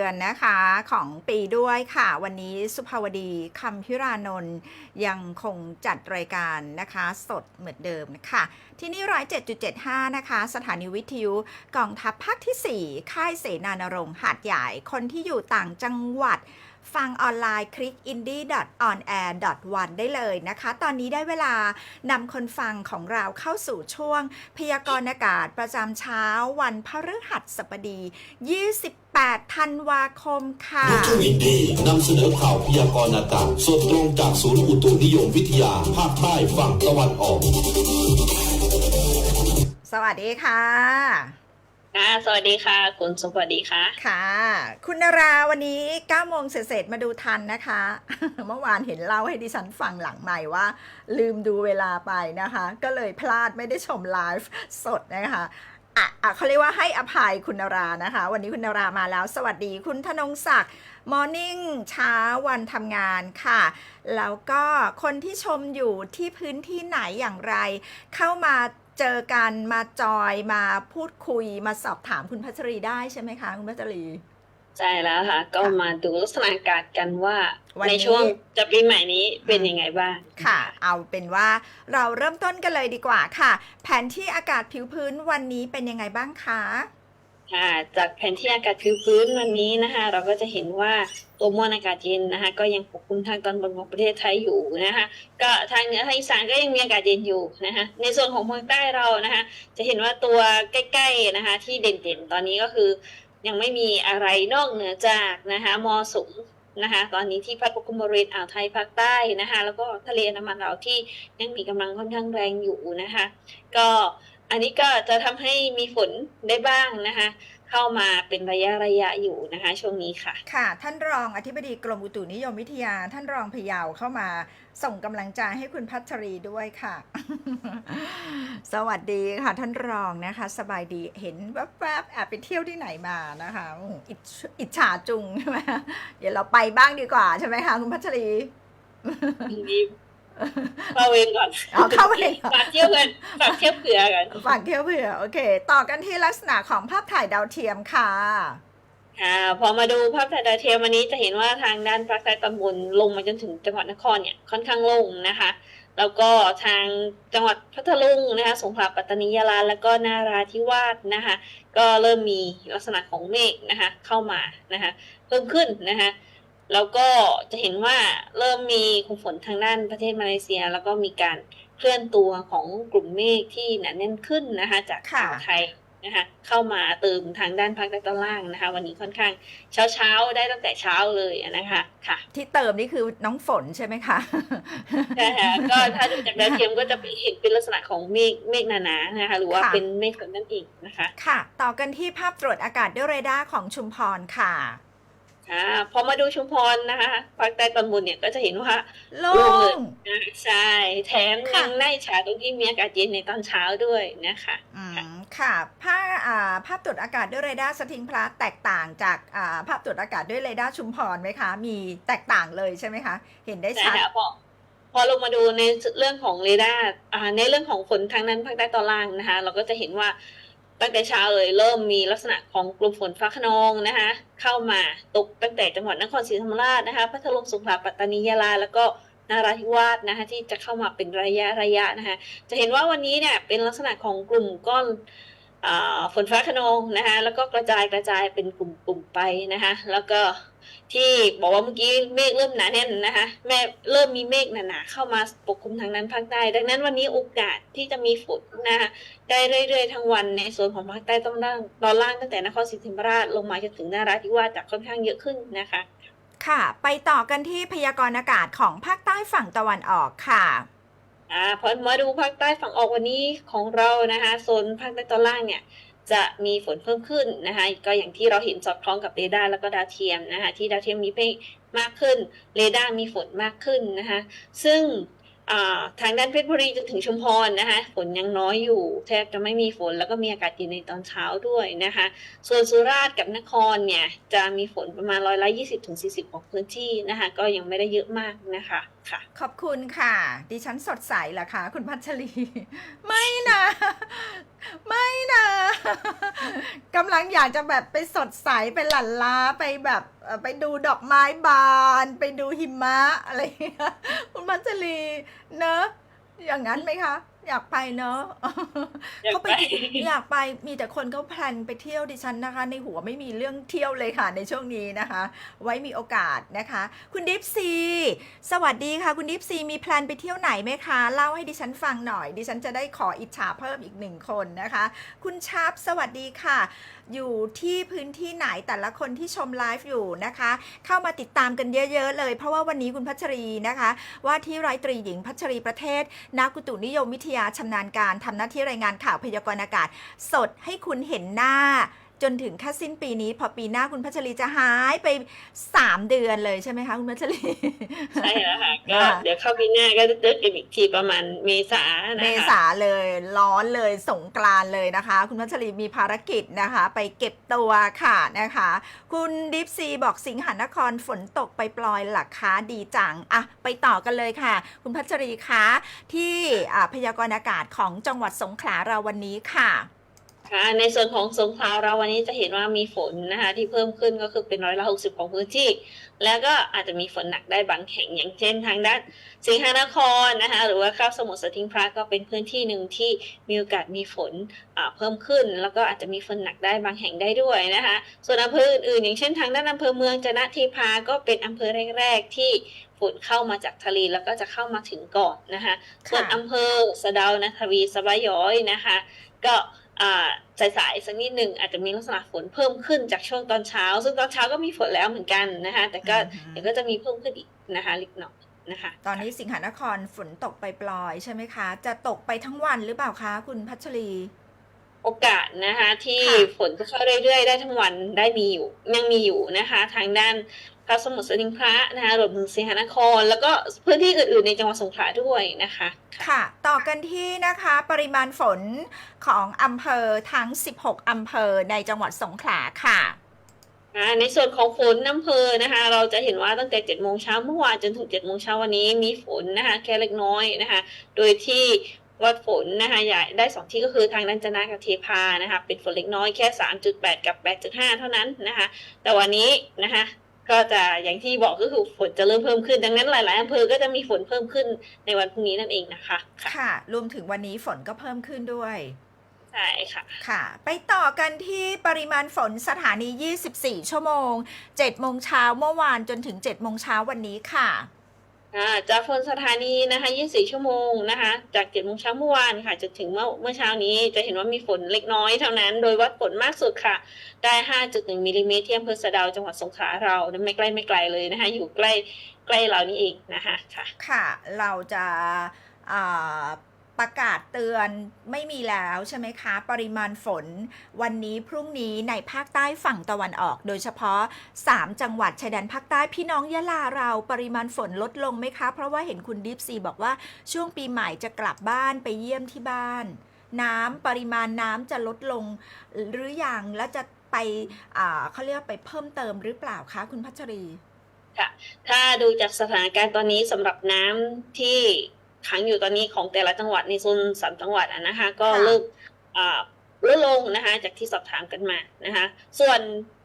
ดือนนะคะของปีด้วยค่ะ วันนี้สุภาวดีคำพิรานนท์ยังคงจัดรายการนะคะ สดเหมือนเดิมนะคะ ที่นี่ร้อยเจ็ดจุดเจ็ดห้านะคะ สถานีวิทยุกองทัพภาคที่ 4 ค่ายเสนานรงค์หาดใหญ่คนที่อยู่ต่างจังหวัด ฟังออนไลน์คลิก indie.onair.one ได้เลยนะคะ ตอนนี้ได้เวลานำคนฟังของเราเข้าสู่ช่วง พยากรณ์อากาศประจำเช้าวันพฤหัสบดี 28 ธันวาคมค่ะลูกทุ่งอินดี้นำเสนอข่าวพยากรณ์อากาศสดตรงจากศูนย์อุตุนิยมวิทยา ภาคใต้ฝั่งตะวันออก สวัสดีค่ะ ค่ะสวัสดีค่ะ คุณสวัสดีค่ะ ค่ะ คุณนาราวันนี้9โมงเศษๆมาดูทันนะคะ เมื่อวานเห็นเล่าให้ดิฉันฟังหลังใหม่ว่า ลืมดูเวลาไปนะคะ ก็เลยพลาดไม่ได้ชมไลฟ์สดนะคะอะอะเขาเรียกว่าให้อภัยคุณนารานะคะ วันนี้คุณนารามาแล้ว สวัสดีคุณธนงศักดิ์มอร์นิ่งเช้าวันทำงานค่ะ แล้วก็คนที่ชมอยู่ที่พื้นที่ไหนอย่างไร เข้ามา เจอกันมาจอยมาพูดคุยมาสอบถามคุณพัชรีได้ใช่ไหมคะ คุณพัชรี ใช่แล้วค่ะ ก็มาดูลักษณะอากาศกันว่าวันนี้ในช่วงจะปีใหม่นี้เป็นยังไงบ้าง ค่ะ เอาเป็นว่าเราเริ่มต้นกันเลยดีกว่าค่ะ แผนที่อากาศผิวพื้นวันนี้เป็นยังไงบ้างคะ ค่ะจากแผนที่อากาศพื้นพื้นวันนี้นะคะ เราก็จะเห็นว่าตัวมวลอากาศเย็นนะคะ ก็ยังปกคลุมทางตอนบนของประเทศไทยอยู่นะคะ ก็ทางเหนือทางอีสานก็ยังมีอากาศเย็นอยู่นะคะ ในส่วนของภาคใต้เรานะคะ จะเห็นว่าตัวใกล้ๆนะคะ ที่เด่นๆ ตอนนี้ก็คือ ยังไม่มีอะไรนอกเหนือจากนะคะมอสุมนะคะ ตอนนี้ที่พัดปกคลุมบริเวณอ่าวไทยภาคใต้นะคะ แล้วก็ทะเลนดามันเราที่ยังมีกำลังค่อนข้างแรงอยู่นะคะ ก็ อันนี้ก็จะทำให้มีฝนได้บ้างนะคะ เข้ามาเป็นระยะระยะอยู่นะคะ ช่วงนี้ค่ะ ค่ะ ท่านรองอธิบดีกรมอุตุนิยมวิทยา ท่านรองพยาวเข้ามาส่งกำลังใจให้คุณพัชรีด้วยค่ะ สวัสดีค่ะ ท่านรองนะคะ สบายดีเห็นแวบๆแอบไปเที่ยวที่ไหนมานะคะอิจฉาจุงใช่ไหมเดี๋ยวเราไปบ้างดีกว่าใช่ไหมคะคุณพัชรีนี่ เข้าเวรก่อนเอาเข้าเวรก่อนฝากเที่ยวกันฝากเที่ยวเผื่อกันฝากเที่ยวเผื่อโอเค ต่อกันที่ลักษณะของภาพถ่ายดาวเทียมค่ะค่ะพอมาดูภาพถ่ายดาวเทียมวันนี้จะเห็นว่าทางด้านภาคใต้ตอนบนลงมาจนถึงจังหวัดนครเนี่ยค่อนข้างโล่งนะคะ แล้วก็ทางจังหวัดพัทลุงนะคะสงขลาปัตตานียะลาแล้วก็นาราธิวาสนะคะ ก็เริ่มมีลักษณะของเมฆนะคะเข้ามานะคะ เพิ่มขึ้นนะคะ แล้วก็จะเห็นว่าเริ่มมีกลุ่มฝนทางด้านประเทศมาเลเซีย แล้วก็มีการเคลื่อนตัวของกลุ่มเมฆที่หนาแน่นขึ้นนะคะ จากค่ะอ่าวไทยนะคะเข้ามาเติมทางด้านภาคใต้ตอนล่างนะคะ วันนี้ค่อนข้างเช้าเช้าๆได้ตั้งแต่เช้าเลยนะคะค่ะ ที่เติมนี่คือน้องฝนใช่ไหมคะใช่ค่ะก็ถ้าดูจากดาวเทียมก็จะเห็นเป็นลักษณะของเมฆเมฆหนาๆนะคะ หรือว่าค่ะเป็นเมฆฝนนั่นเองนะคะ ค่ะ ต่อกันที่ภาพตรวจอากาศด้วยเรดาร์ของชุมพรค่ะ ค่ะพอมาดูชุมพรนะคะภาคใต้ตอนบนเนี่ยก็จะเห็นว่าโล่โล่งเลยงอ่าใช่แถมค่ะยังได้ฉาตรงที่มีอากาศเย็นในตอนเช้าด้วยนะคะอืมค่ะภาพอ่าภาพตรวจอากาศด้วยเรดาร์สทิงพลัสแตกต่างจากอ่าภาพตรวจอากาศด้วยเรดาร์ชุมพรไหมคะ มีแตกต่างเลยใช่ไหมคะ เห็นได้ใช่ชัดค่ะพอพอลงมาดูในเรื่องของเรดาร์อ่าในเรื่องของฝนทางนั้นภาคใต้ตอนล่างนะคะ เราก็จะเห็นว่า ตั้งแต่เช้าเลยเริ่มมีลักษณะของกลุ่มฝนฟ้าขนองนะคะ เข้ามาตกตั้งแต่จังหวัดนครศรีธรรมราชนะคะพัทลุงสงขลาปัตตานียะลาแล้วก็นาราธิวาสนะคะที่จะเข้ามาเป็นระยะระยะนะคะจะเห็นว่าวันนี้เนี่ยเป็นลักษณะของกลุ่มก้อน ฝนฟ้าขนองนะคะแล้วก็กระจายกระจายเป็นกลุ่มๆไปนะคะแล้วก็ที่บอกว่าเมื่อกี้เมฆเริ่มหนาแน่นนะคะแม่เริ่มมีเมฆหนาๆเข้ามาปกคลุมทางนั้นภาคใต้ดังนั้นวันนี้โอกาสที่จะมีฝนนะคะได้เรื่อยๆทั้งวันในส่วนของภาคใต้ต้อนล่างตอนล่างตั้งแต่นครศรีธรรมราชลงมาจนถึงนาราธิวาสจะค่อนข้างเยอะขึ้นนะคะ ค่ะ ไปต่อกันที่พยากรณ์อากาศของภาคใต้ฝั่งตะวันออกค่ะ อ่าพอมาดูภาคใต้ฝั่งออกวันนี้ของเรานะคะโซนภาคใต้ตอนล่างเนี่ยจะมีฝนเพิ่มขึ้นนะคะก็อย่างที่เราเห็นสอดคล้องกับเรดาร์แล้วก็ดาวเทียมนะคะที่ดาวเทียมมีเมฆมากขึ้นเรดาร์มีฝนมากขึ้นนะคะซึ่งทางด้านเพชรบุรีจนถึงชุมพรนะคะฝนยังน้อยอยู่แทบจะไม่มีฝนแล้วก็มีอากาศเย็นในตอนเช้าด้วยนะคะส่วนสุราษฎร์กับนครเนี่ยจะมีฝนประมาณร้อยละยี่สิบถึงสี่สิบของพื้นที่นะคะก็ยังไม่ได้เยอะมากนะคะค่ะ ขอบคุณค่ะ ดิฉันสดใสเหรอคะคุณพัชรี ไม่นะ ไม่นะกำลังอยากจะแบบไปสดใสไปหลั่นล้าไปแบบไปดูดอกไม้บาน ไปดูหิมะอะไรคุณพัชรีเนอะอย่างนั้นไหมคะ อยากไปเนอะอยากเขาไปไป อยากไปมีแต่คนเขาแพลนไปเที่ยวดิฉันนะคะ ในหัวไม่มีเรื่องเที่ยวเลยค่ะ ในช่วงนี้นะคะ ไว้มีโอกาสนะคะ คุณดิฟซีสวัสดีค่ะ คุณดิฟซีมีแพลนไปเที่ยวไหนไหมคะ เล่าให้ดิฉันฟังหน่อย ดิฉันจะได้ขออิจฉาเพิ่มอีกหนึ่งคนนะคะ คุณชับสวัสดีค่ะอยู่ที่พื้นที่ไหนแต่ละคนที่ชมไลฟ์อยู่นะคะ เข้ามาติดตามกันเยอะ ๆ เลย เพราะว่าวันนี้คุณพัชรีนะคะ ว่าที่ร้อยตรีหญิงพัชรีประเทศ นักกุตุนิยมวิทยาชำนาญการทำหน้าที่รายงานข่าวพยากรณ์อากาศ สดให้คุณเห็นหน้า จนถึงแค่สิ้นปีนี้ พอปีหน้าคุณพัชรีจะหายไป3เดือนเลยใช่ไหมคะคุณพัชรีใช่แล้วค่ะก็ค่ะเดี๋ยวเข้าปีหน้าก็จะเจอกันอีกทีประมาณเมษานะคะเมษาเลยร้อนเลยสงกรานต์เลยนะคะ คุณพัชรีมีภารกิจนะคะ ไปเก็บตัวค่ะนะคะ คุณดิฟซีบอกสิงหานครฝนตกไปปลอยๆหลักค้าดีจังอะไปต่อกันเลยค่ะ คุณพัชรีคะที่อ่าพยากรณ์อากาศของจังหวัดสงขลาเราวันนี้ค่ะ ค่ะในส่วนของสงขลาเราวันนี้จะเห็นว่ามีฝนนะคะที่เพิ่มขึ้นก็คือเป็นร้อยละหกสิบของพื้นที่ แล้วก็อาจจะมีฝนหนักได้บางแห่งอย่างเช่นทางด้านสิงหนครนะคะหรือว่าคาบสมุทรสทิงพระก็เป็นพื้นที่หนึ่งที่มีโอกาสมีฝนอ่าเพิ่มขึ้น แล้วก็อาจจะมีฝนหนักได้บางแห่งได้ด้วยนะคะส่วนอำเภออื่นๆอย่างเช่นทางด้านอำเภอเมืองจะนะทีพาก็เป็นอำเภอแรกๆที่ฝนเข้ามาจากทะเลแล้วก็จะเข้ามาถึงก่อนนะคะส่วนอำเภอสะเดานะทวีสะบะย้อยนะคะ ก็อ่า สายๆสักนิดหนึ่งอาจจะมีลักษณะฝนเพิ่มขึ้นจากช่วงตอนเช้า ซึ่งตอนเช้าก็มีฝนแล้วเหมือนกันนะคะแต่ก็อือฮึเดี๋ยวก็จะมีเพิ่มขึ้นอีกนะคะเล็กน้อยนะคะ ตอนนี้สิงหานครฝนตกไปปลอยๆใช่ไหมคะ จะตกไปทั้งวันหรือเปล่าคะ คุณพัชรีโอกาสนะคะที่ค่ะฝนจะเข้าเรื่อยๆ ได้ทั้งวันได้มีอยู่ยังมีอยู่นะคะ ทางด้าน พระสมุทรสงครานะคะรวมถึงสิงหนคร แล้วก็พื้นที่อื่นๆในจังหวัดสงขลาด้วยนะคะ ค่ะ ต่อกันที่นะคะปริมาณฝนของอำเภอทั้ง 16 อำเภอในจังหวัดสงขลาค่ะอ่าในส่วนของฝนอำเภอนะคะ เราจะเห็นว่าตั้งแต่7จ็ดโมงเช้าเมื่อวานจนถึง7จ็ดโมงเช้าวันนี้มีฝนนะคะ แค่เล็กน้อยนะคะ โดยที่วัดฝนนะคะใหญ่ได้สองที่ก็คือทางด้านจนะกับเทพานะคะ เป็นฝนเล็กน้อยแค่ 3.8 กับ 8.5 เท่านั้นนะคะ แต่วันนี้นะคะ ก็จะอย่างที่บอกก็คือฝนจะเริ่มเพิ่มขึ้น ดังนั้นหลาย ๆอำเภอก็จะมีฝนเพิ่มขึ้นในวันพรุ่งนี้นั่นเองนะคะค่ะค่ะ รวมถึงวันนี้ฝนก็เพิ่มขึ้นด้วยใช่ค่ะ ค่ะ ไปต่อกันที่ปริมาณฝนสถานี 24 ชั่วโมง 7 โมงเช้าเมื่อวานจนถึง 7 โมงเช้าวันนี้ค่ะอ่า จากฝนสถานีนะคะ 24 ชั่วโมงนะคะ จาก7โมงเช้าเมื่อวานค่ะ จะถึงเมื่อเมื่อเช้านี้ จะเห็นว่ามีฝนเล็กน้อยเท่านั้น โดยวัดฝนมากสุดค่ะ ได้ 5.1 มิลลิเมตรที่อำเภอสะเดาวจังหวัดสงขลาเรา ไม่ใกล้ไม่ไกลเลยนะคะ อยู่ใกล้ใกล้เรานี่เองนะคะ ค่ะ ค่ะ เราจะ ประกาศเตือนไม่มีแล้วใช่ไหมคะ ปริมาณฝน วันนี้พรุ่งนี้ในภาคใต้ฝั่งตะวันออก โดยเฉพาะ 3 จังหวัดชายแดนภาคใต้พี่น้องยะลาเราปริมาณฝนลดลงไหมคะ เพราะว่าเห็นคุณดิฟซีบอกว่าช่วงปีใหม่จะกลับบ้านไปเยี่ยมที่บ้าน น้ำปริมาณน้ำจะลดลงหรืออยังและจะไปเขาเรียกว่าไปเพิ่มเติมหรือเปล่าคะคุณพัชรีค่ะถ้าดูจากสถานการณ์ตอนนี้สำหรับน้ำที่ ขังอยู่ตอนนี้ของแต่ละจังหวัดในโซนสามจังหวัดอะนะคะ ก็ค่ะเริ่มอ่าลดลงนะคะจากที่สอบถามกันมานะคะ ส่วน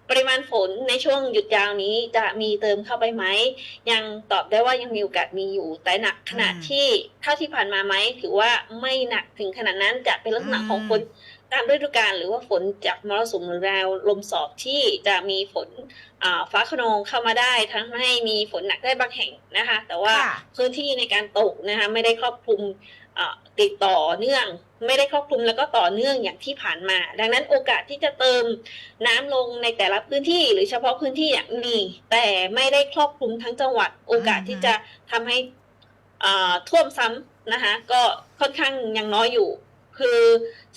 ปริมาณฝนในช่วงหยุดยาวนี้จะมีเติมเข้าไปไหม ยังตอบได้ว่ายังมีโอกาสมีอยู่ แต่หนักขนาดอืมที่เท่าที่ผ่านมาไหมถือว่าไม่หนักถึงขนาดนั้นจะเป็นลักษณะของฝนตามฤดูกาลหรือว่าฝนจากมรสุมหรือแนวลมสอบที่จะมีฝนฟ้าขนองเข้ามาได้ทำให้มีฝนหนักได้บางแห่งนะคะ แต่ว่าพื้นที่ในการตกนะคะไม่ได้ครอบคลุมติดต่อเนื่องไม่ได้ครอบคลุมแล้วก็ต่อเนื่องอย่างที่ผ่านมา ดังนั้นโอกาสที่จะเติมน้ำลงในแต่ละพื้นที่ หรือเฉพาะพื้นที่อย่างมีแต่ไม่ได้ครอบคลุมทั้งจังหวัด โอกาสที่จะทำให้ท่วมซ้ำนะคะก็ค่อนข้างยังน้อยอยู่ คือ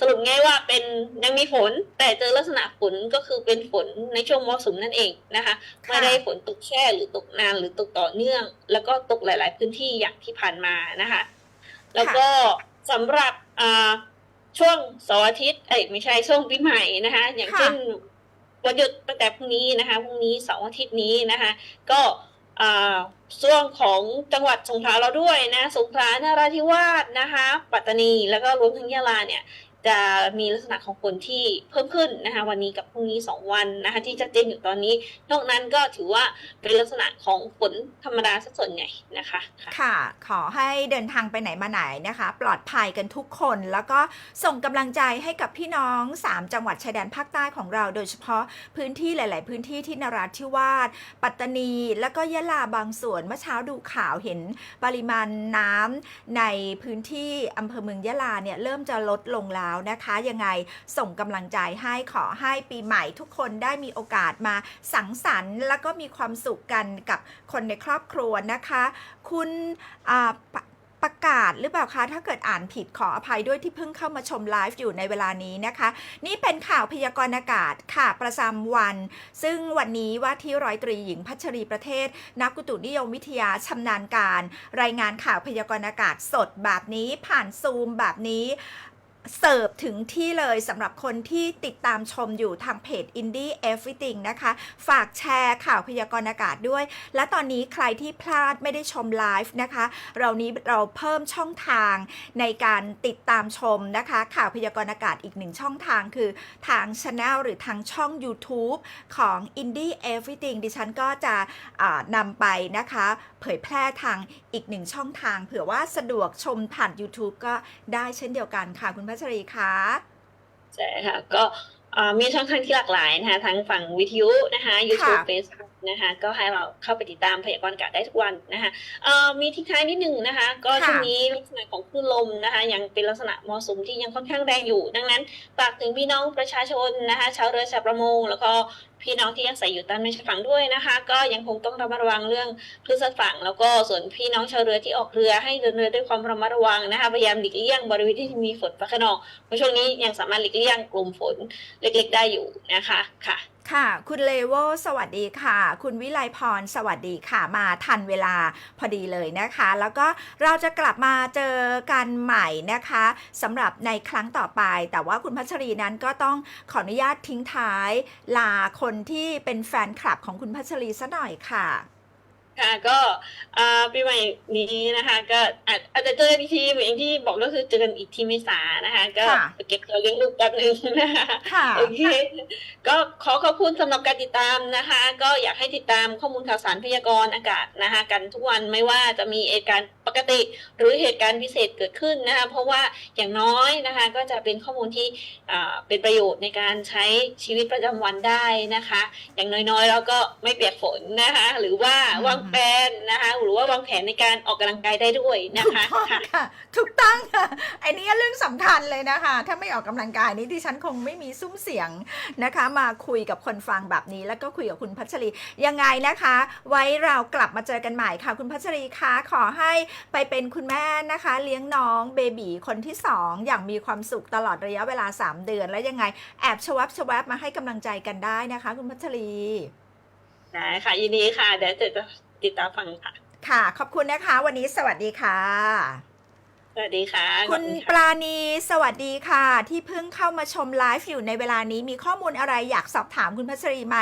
สรุปง่ายว่าเป็นยังมีฝน แต่เจอลักษณะฝนก็คือเป็นฝนในช่วงมรสุมนั่นเองนะคะค่ะไม่ได้ฝนตกแช่หรือตกนานหรือตกต่อเนื่อง แล้วก็ตกหลาย ๆ พื้นที่อย่างที่ผ่านมานะคะ แล้วก็สำหรับอ่าช่วงเสาร์อาทิตย์เอ้ยไม่ใช่ช่วงปีใหม่นะคะ อย่างค่ะเช่นวันหยุดตั้งแต่พรุ่งนี้นะคะพรุ่งนี้เสาร์อาทิตย์นี้นะคะ ก็ อ่าช่วงของจังหวัดสงขลาเราด้วยนะ สงขลานราธิวาสนะคะ ปัตตานี แล้วก็รวมทั้งยะลาเนี่ย จะมีลักษณะของฝนที่เพิ่มขึ้นนะคะวันนี้กับพรุ่งนี้สองวันนะคะที่ชัดเจนอยู่ตอนนี้ นอกนั้นก็ถือว่าเป็นลักษณะของฝนธรรมดาสักส่วนใหญ่นะคะค่ะ ขอให้เดินทางไปไหนมาไหนนะคะ ปลอดภัยกันทุกคน แล้วก็ส่งกำลังใจให้กับพี่น้อง 3 จังหวัดชายแดนภาคใต้ของเรา โดยเฉพาะพื้นที่หลาย ๆ พื้นที่ที่นราธิวาสปัตตานี แล้วก็ยะลาบางส่วนเมื่อเช้าดูข่าวเห็นปริมาณน้ำในพื้นที่อำเภอเมืองยะลาเนี่ยเริ่มจะลดลงแล้วนะคะยังไงส่งกำลังใจให้ขอให้ปีใหม่ทุกคนได้มีโอกาสมาสังสรรค์ แล้วก็มีความสุขกันกับคนในครอบครัวนะคะ คุณประกาศหรือเปล่าคะถ้าเกิดอ่านผิดขออภัยด้วยที่เพิ่งเข้ามาชมไลฟ์อยู่ในเวลานี้นะคะ นี่เป็นข่าวพยากรณ์อากาศค่ะประจำวัน ซึ่งวันนี้ว่าที่ร้อยตรีหญิงพัชรีประเทศ นักอุตุนิยมวิทยาชำนาญการ รายงานข่าวพยากรณ์อากาศสดแบบนี้ผ่านซูมแบบนี้ เสิร์ฟถึงที่เลยสำหรับคนที่ติดตามชมอยู่ทางเพจ Indie Everything นะคะ ฝากแชร์ข่าวพยากรณ์อากาศด้วย และตอนนี้ใครที่พลาดไม่ได้ชมไลฟ์นะคะ เรานี้เราเพิ่มช่องทางในการติดตามชมนะคะ ข่าวพยากรณ์อากาศอีกหนึ่งช่องทางคือทางช anel หรือทางช่อง YouTube ของ Indie Everything ดิฉันก็จะนำไปนะคะ เผยแพร่ทางอีกหนึ่งช่องทาง เผื่อว่าสะดวกชมผ่าน YouTube ก็ได้เช่นเดียวกันค่ะคุณพัชรีคะใช่ค่ะ ก็อ่ามีช่องทางที่หลากหลายนะคะ ทั้งฝั่งวิทยุนะคะ YouTube ค่ะ Facebook นะคะก็ให้เราเข้าไปติดตามพยากรณ์อากาศได้ทุกวันนะคะเอ่อมีทิ้งท้ายนิดหนึ่งนะคะ ก็ค่ะช่วงนี้ลักษณะของคลื่นลมนะคะยังเป็นลักษณะมรสุมที่ยังค่อนข้างแรงอยู่ ดังนั้นฝากถึงพี่น้องประชาชนนะคะชาวเรือชาวประมง แล้วก็พี่น้องที่อาศัยอยู่ตามในชายฝั่งด้วยนะคะ ก็ยังคงต้องระมัดระวังเรื่องคลื่นซัดฝั่ง แล้วก็ส่วนพี่น้องชาวเรือที่ออกเรือให้เดินเรือด้วยความระมัดระวังนะคะพยายามหลีกเลี่ยงบริเวณที่มีฝนฟ้าขนองเพราะช่วงนี้ยังสามารถหลีกเลี่ยงกลุ่มฝนเล็ก ๆ ได้อยู่นะคะค่ะ ค่ะ คุณเลโวสวัสดีค่ะ คุณวิไลพรสวัสดีค่ะ มาทันเวลาพอดีเลยนะคะ แล้วก็เราจะกลับมาเจอกันใหม่นะคะสำหรับในครั้งต่อไป แต่ว่าคุณพัชรีนั้นก็ต้องขออนุญาตทิ้งท้าย ลาคนที่เป็นแฟนคลับของคุณพัชรีซะหน่อยค่ะ ค่ะก็อ่าปีใหม่นี้นะคะ ก็อาจอาจจะเจอกันอีกทีเหมือนอย่างที่บอกก็คือเจอกันอีกทีเมษานะคะ ก็ค่ะไปเก็บตัวเลี้ยงลูกแป๊บนึงนะคะค่ะโอเคก็ขอขอบคุณสำหรับการติดตามนะคะ ก็อยากให้ติดตามข้อมูลข่าวสารพยากรณ์อากาศนะคะ กันทุกวันไม่ว่าจะมีเหตุการณ์ปกติหรือเหตุการณ์พิเศษเกิดขึ้นนะคะ เพราะว่าอย่างน้อยนะคะ ก็จะเป็นข้อมูลที่อ่าเป็นประโยชน์ในการใช้ชีวิตประจำวันได้นะคะ อย่างน้อยๆเราก็ไม่เปียกฝนนะคะ หรือว่าอืมวางแผนนะคะหรือว่าวางแผนในการออกกำลังกายได้ด้วยนะถูกคะต้องค่ะค่ะถูกต้องค่ะไอ้นี่เรื่องสำคัญเลยนะคะ ถ้าไม่ออกกำลังกายนี่ดิฉันคงไม่มีซุ้มเสียงนะคะ มาคุยกับคนฟังแบบนี้ แล้วก็คุยกับคุณพัชรียังไงนะคะ ไว้เรากลับมาเจอกันใหม่ค่ะ คุณพัชรีคะขอให้ไปเป็นคุณแม่นะคะ เลี้ยงน้องเบบีคนที่สองอย่างมีความสุขตลอดระยะเวลา 3 เดือน แล้วยังไงแอบชวับชวับมาให้กำลังใจกันได้นะคะ คุณพัชรีได้ค่ะยินดีค่ะ เดี๋ยวจะ ติดตามฟังค่ะ ค่ะ ขอบคุณนะคะ วันนี้สวัสดีค่ะ วัสดีค่ะขคุอบณณปค่ะราณีสวัสดีค่ะ ที่เพิ่งเข้ามาชมไลฟ์อยู่ในเวลานี้มีข้อมูลอะไรอยากสอบถามคุณพัชรีไหม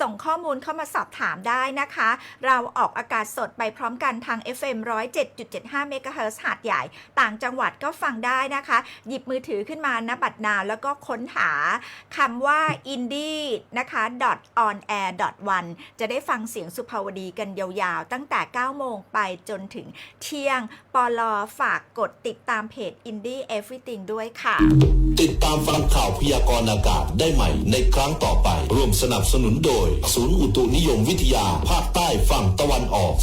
ส่งข้อมูลเข้ามาสอบถามได้นะคะ เราออกอากาศสดไปพร้อมกันทาง FM 107.75 MHz หาดใหญ่ ต่างจังหวัดก็ฟังได้นะคะ หยิบมือถือขึ้นมาณบัดนาวแล้วก็ค้นหาคำว่า indie นะคะ on air one จะได้ฟังเสียงสุภาวดีกันยาวๆ ตั้งแต่ 9 โมงไปจนถึงเที่ยงปอลอฝากกดติดตามเพจ Indie Everything ด้วยค่ะ ติดตามฟังข่าวพยากรณ์อากาศได้ใหม่ในครั้งต่อไป ร่วมสนับสนุนโดย ศูนย์อุตุนิยมวิทยา ภาคใต้ฝั่งตะวันออก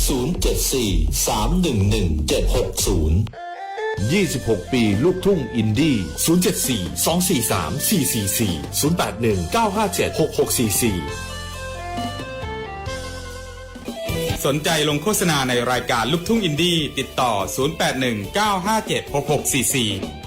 074 311 760 26 ปีลูกทุ่งอินดี้ 074 243 444 081 957 6644 สนใจลงโฆษณาในรายการลูกทุ่งอินดี้ติดต่อ 0819576644